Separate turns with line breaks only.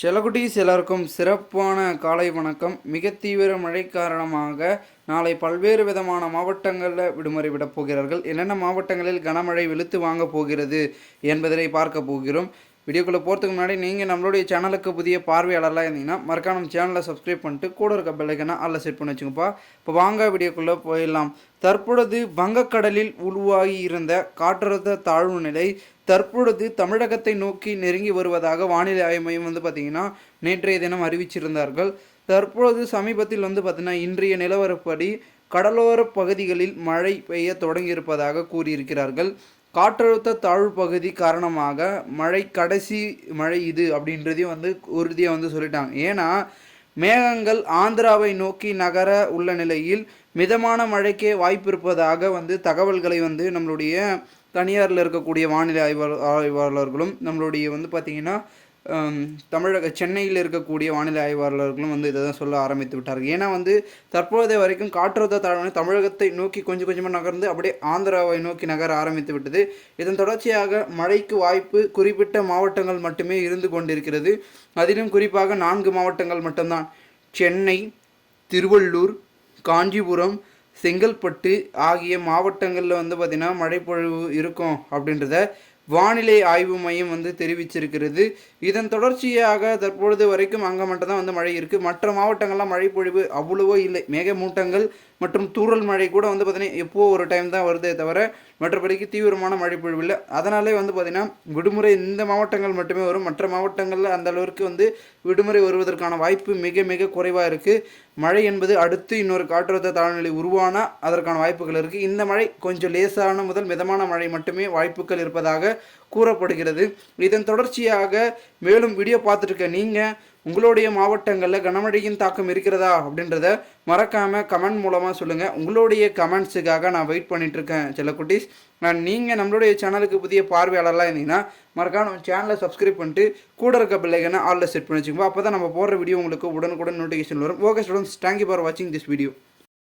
செலகுட்டீஸ் எல்லாருக்கும் சிறப்பான காலை வணக்கம். மிக தீவிர மழை காரணமாக நாளை பல்வேறு விதமான மாவட்டங்களில் விடுமுறை விடப் போகிறார்கள். என்னென்ன மாவட்டங்களில் கனமழை வெளுத்து வாங்க போகிறது என்பதனை பார்க்க போகிறோம். வீடியோக்குள்ளே போகிறதுக்கு முன்னாடி நீங்கள் நம்மளுடைய சேனலுக்கு புதிய பார்வையாளர்லாம் இருந்தீங்கன்னா மறக்காம நம்ம சேனலை சப்ஸ்கிரைப் பண்ணிட்டு கூட இருக்க பெல்லைக்கனா அதில் செட் பண்ணி வச்சுங்கப்பா. இப்போ வாங்க வீடியோக்குள்ளே போயிடலாம். தற்பொழுது வங்கக்கடலில் உருவாகி இருந்த காற்றழுத்த தாழ்வு நிலை தற்பொழுது தமிழகத்தை நோக்கி நெருங்கி வருவதாக வானிலை ஆய்வு மையம் வந்து பார்த்திங்கன்னா நேற்றைய தினம் அறிவிச்சிருந்தார்கள். தற்பொழுது சமீபத்தில் வந்து பார்த்திங்கன்னா இன்றைய நிலவரப்படி கடலோர பகுதிகளில் மழை பெய்ய தொடங்கியிருப்பதாக கூறியிருக்கிறார்கள். காற்றழுத்த தாழ்வு பகுதி காரணமாக மழை கடைசி மழை இது அப்படின்றதையும் வந்து உறுதியாக வந்து சொல்லிட்டாங்க. ஏன்னா மேகங்கள் ஆந்திராவை நோக்கி நகர உள்ள நிலையில் மிதமான மழைக்கே வாய்ப்பு இருப்பதாக வந்து தகவல்களை வந்து நம்மளுடைய தனியாரில் இருக்கக்கூடிய வானிலை ஆய்வாளர் ஆய்வாளர்களும் நம்மளுடைய வந்து பார்த்திங்கன்னா தமிழக சென்னையில் இருக்கக்கூடிய வானிலை ஆய்வாளர்களும் வந்து இதை தான் சொல்ல ஆரம்பித்து விட்டார்கள். ஏன்னா வந்து தற்போதைய வரைக்கும் காற்றழுத்த தாழ்வு தமிழகத்தை நோக்கி கொஞ்சம் கொஞ்சமாக நகர்ந்து அப்படியே ஆந்திராவை நோக்கி நகர ஆரம்பித்து விட்டது. இதன் தொடர்ச்சியாக மழைக்கு வாய்ப்பு குறிப்பிட்ட மாவட்டங்கள் மட்டுமே இருந்து கொண்டிருக்கிறது. அதிலும் குறிப்பாக நான்கு மாவட்டங்கள் மட்டும்தான். சென்னை திருவள்ளூர் காஞ்சிபுரம் செங்கல்பட்டு ஆகிய மாவட்டங்களில் வந்து பார்த்திங்கன்னா மழைப்பொழிவு இருக்கும் அப்படின்றத வானிலை ஆய்வு மையம் வந்து தெரிவிச்சிருக்கிறது. இதன் தொடர்ச்சியாக தற்பொழுது வரைக்கும் அங்கே மட்டும்தான் வந்து மழை இருக்குது மற்ற மாவட்டங்கள்லாம் மழை பொழிவு அவ்வளவோ இல்லை. மேகமூட்டங்கள் மற்றும் தூறல் மழை கூட வந்து பார்த்திங்கன்னா எப்போ ஒரு டைம் தான் வருதே தவிர மற்றபடிக்கு தீவிரமான மழை பொழிவில்லை அதனாலே வந்து பார்த்திங்கன்னா விடுமுறை இந்த மாவட்டங்கள் மட்டுமே வரும். மற்ற மாவட்டங்களில் அந்த அளவிற்கு வந்து விடுமுறை வருவதற்கான வாய்ப்பு மிக மிக குறைவாக இருக்குது மழை என்பது அடுத்து இன்னொரு காற்றழுத்த தாழ்நிலை உருவானால் அதற்கான வாய்ப்புகள் இருக்குது இந்த மழை கொஞ்சம் லேசான முதல் மிதமான மழை மட்டுமே வாய்ப்புகள் இருப்பதாக கூறப்படுகிறது. இதன் தொடர்ச்சியாக மேலும் வீடியோ பார்த்துருக்க நீங்கள் உங்களுடைய மாவட்டங்களில் கனமழையின் தாக்கம் இருக்கிறதா அப்படின்றத மறக்காமல் கமெண்ட் மூலமாக சொல்லுங்கள் உங்களுடைய கமெண்ட்ஸுக்காக நான் வெயிட் பண்ணிகிட்ருக்கேன் சில செல்லக்குட்டீஸ் நான் நீங்கள் நம்மளுடைய சேனலுக்கு புதிய பார்வையாளர்லாம் இருந்தீங்கன்னா மறக்காம நம்ம சேனலை சப்ஸ்கிரைப் பண்ணிட்டு கூட இருக்க பிள்ளைங்கன்னா ஆலில் செட் பண்ணி வச்சுக்கோங்க. அப்போ தான் நம்ம போடுற வீடியோ உங்களுக்கு உடனுக்குடன் நோட்டிஃபிகேஷன் வரும். Okay students thank you for வாட்சிங் திஸ் வீடியோ